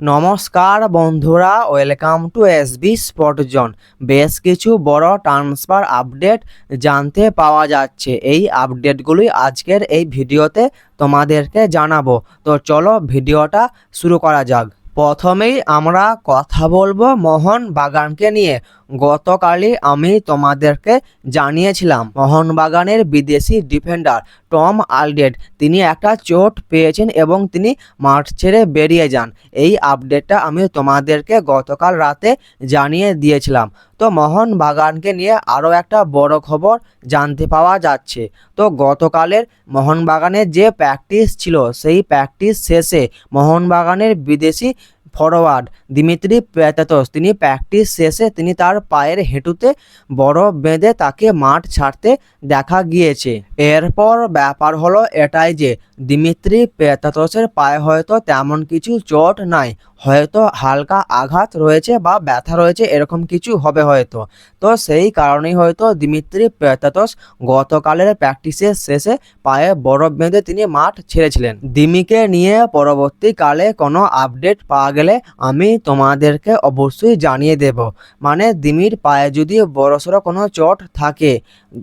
নমস্কার বন্ধুরা welcome to S B spot zone বেশ কিছু বড় ট্রান্সফার আপডেট জানতে পাওয়া যাচ্ছে। এই আপডেটগুলি আজকের এই ভিডিওতে তোমাদেরকে জানাব। তো চলো ভিডিওটা শুরু করা যাক। প্রথমেই আমরা কথা বলব মোহন বাগানকে নিয়ে। গতকালই আমি তোমাদেরকে জানিয়েছিলাম, মোহনবাগানের বিদেশি ডিফেন্ডার টম আলডেড তিনি একটা চোট পেয়েছেন এবং তিনি মাঠ ছেড়ে বেরিয়ে যান। এই আপডেটটা আমি তোমাদেরকে গতকাল রাতে জানিয়ে দিয়েছিলাম। তো মোহনবাগানকে নিয়ে আরও একটা বড় খবর জানতে পাওয়া যাচ্ছে। তো গতকালের মোহনবাগানের যে প্র্যাকটিস ছিল, সেই প্র্যাকটিস শেষে মোহনবাগানের বিদেশি ফরওয়ার্ড। দিমিত্রি প্যাতাতস তিনি প্র্যাকটিস শেষে তিনি তার পায়ের হেঁটুতে বড় বেঁধে তাকে মাঠ ছাড়তে দেখা গিয়েছে। এরপর ব্যাপার হলো এটাই যে, দিমিত্রি পেতাতসের পায়ে হয়তো তেমন কিছু চোট নাই, হয়তো হালকা আঘাত রয়েছে বা ব্যথা রয়েছে, এরকম কিছু হবে হয়তো। তো সেই কারণেই হয়তো দিমিত্রি পেতাতস গতকালের প্র্যাকটিসের শেষে পায়ে বরফ বেঁধে তিনি মাঠ ছেড়েছিলেন। দিমিকে নিয়ে পরবর্তীকালে কোনো আপডেট পাওয়া গেলে আমি তোমাদেরকে অবশ্যই জানিয়ে দেব। মানে দিমির পায়ে যদি বড়সড় কোনো চোট থাকে,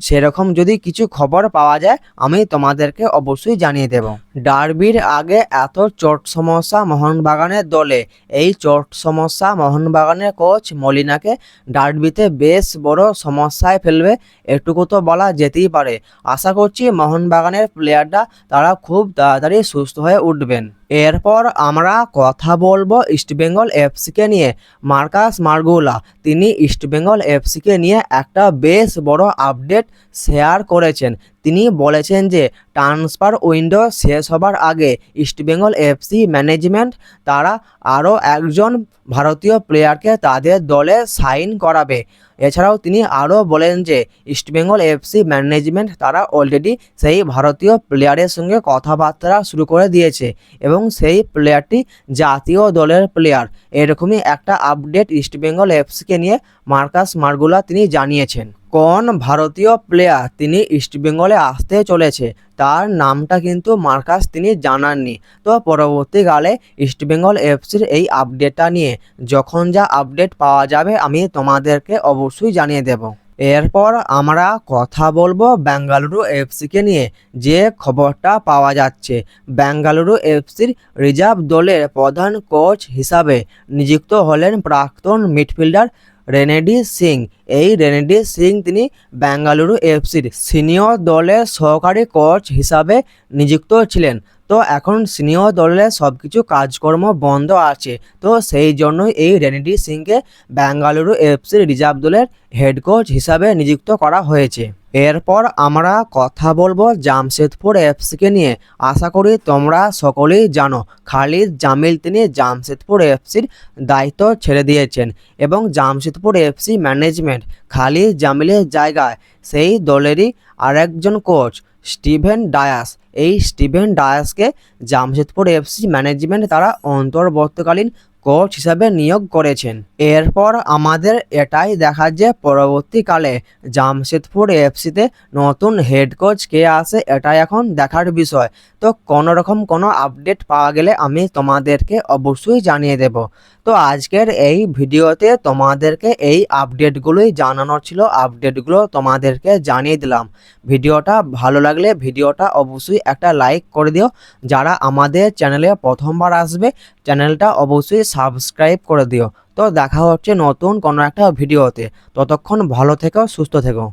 সেরকম যদি কিছু খবর পাওয়া যায়, আমি তোমাদেরকে অবশ্যই জানিয়ে দেব। ডার্বির আগে এত চোট সমস্যা মোহনবাগানের দলে। এই চোট সমস্যা মোহনবাগানের কোচ মলিনাকে ডার্বিতে বেশ বড় সমস্যায় ফেলবে, এটুকু তো বলা যেতেই পারে। আশা করছি মোহনবাগানের প্লেয়াররা তারা খুব তাড়াতাড়ি সুস্থ হয়ে উঠবেন। এরপর আমরা কথা বলব ইস্টবেঙ্গল এফসিকে নিয়ে। মার্কাস মার্গুলা, তিনি ইস্টবেঙ্গল এফসিকে নিয়ে একটা বেশ বড় আপডেট শেয়ার করেছেন। তিনি বলেছেন যে ট্রান্সফার উইন্ডো শেষ হবার আগে ইস্টবেঙ্গল এফসি ম্যানেজমেন্ট তারা আরও একজন ভারতীয় প্লেয়ারকে তাদের দলে সাইন করাবে। এছাড়াও তিনি আরও বলেন যে ইস্টবেঙ্গল এফসি ম্যানেজমেন্ট তারা অলরেডি সেই ভারতীয় প্লেয়ারের সঙ্গে কথাবার্তা শুরু করে দিয়েছে এবং সেই প্লেয়ারটি জাতীয় দলের প্লেয়ার। এরকমই একটা আপডেট ইস্টবেঙ্গল এফসিকে নিয়ে মার্কাস মার্গুলা তিনি জানিয়েছেন। কোন ভারতীয় প্লেয়ার তিনি ইস্টবেঙ্গলে আসতে চলেছে? তার নামটা কিন্তু মার্কাস তিনি জানাননি। তো পরবর্তীকালে ইস্টবেঙ্গল এফসির এই আপডেটটা নিয়ে যখন যা আপডেট পাওয়া যাবে আমি তোমাদেরকে অবশ্যই জানিয়ে দেব। এরপর আমরা কথা বলব বেঙ্গালুরু এফসিকে নিয়ে। যে খবরটা পাওয়া যাচ্ছে বেঙ্গালুরু এফসির রিজার্ভ দলের প্রধান কোচ হিসাবে নিযুক্ত হলেন প্রাক্তন মিডফিল্ডার রেনেডি সিং। এই রেনেডি সিং তিনি বেঙ্গালুরু এফসির সিনিয়র দলের সহকারী কোচ হিসাবে নিযুক্ত ছিলেন। তো এখন সিনিয়র দলের সব কিছু কাজকর্ম বন্ধ আছে। তো সেই জন্যই এই রেনেডি সিংকে বেঙ্গালুরু এফসির রিজার্ভ দলের হেড কোচ হিসাবে নিযুক্ত করা হয়েছে। এরপর আমরা কথা বলব জামশেদপুর এফসিকে নিয়ে। আশা করি তোমরা সকলেই জানো, খালিদ জামিল তিনি জামশেদপুর এফসির দায়িত্ব ছেড়ে দিয়েছেন এবং জামশেদপুর এফসি ম্যানেজমেন্ট খালিদ জামিলের জায়গায় সেই দলেরই আরেকজন কোচ স্টিভেন ডায়াস। এই স্টিভেন ডায়াসকে জামশেদপুর এফসি ম্যানেজমেন্ট তারা অন্তর্বর্তীকালীন কোচ হিসাবে নিয়োগ করেছেন। এরপর আমাদের এটাই দেখা যে পরবর্তীকালে জামশেদপুর এফসিতে নতুন হেড কোচ কে আসে, এটাই এখন দেখার বিষয়। তো কোনো রকম কোনো আপডেট পাওয়া গেলে আমি তোমাদেরকে অবশ্যই জানিয়ে দেব। তো আজকের এই ভিডিওতে তোমাদেরকে এই আপডেটগুলোই জানানোর ছিল আপডেটগুলো তোমাদেরকে জানিয়ে দিলাম। ভিডিওটা ভালো লাগলে ভিডিওটা অবশ্যই একটা লাইক করে দিও। যারা আমাদের চ্যানেলে প্রথমবার আসবে চ্যানেলটা অবশ্যই সাবস্ক্রাইব করে দিও। তো দেখা হচ্ছে নতুন কোনো একটা ভিডিওতে। ততক্ষণ ভালো থেকো, সুস্থ থেকো।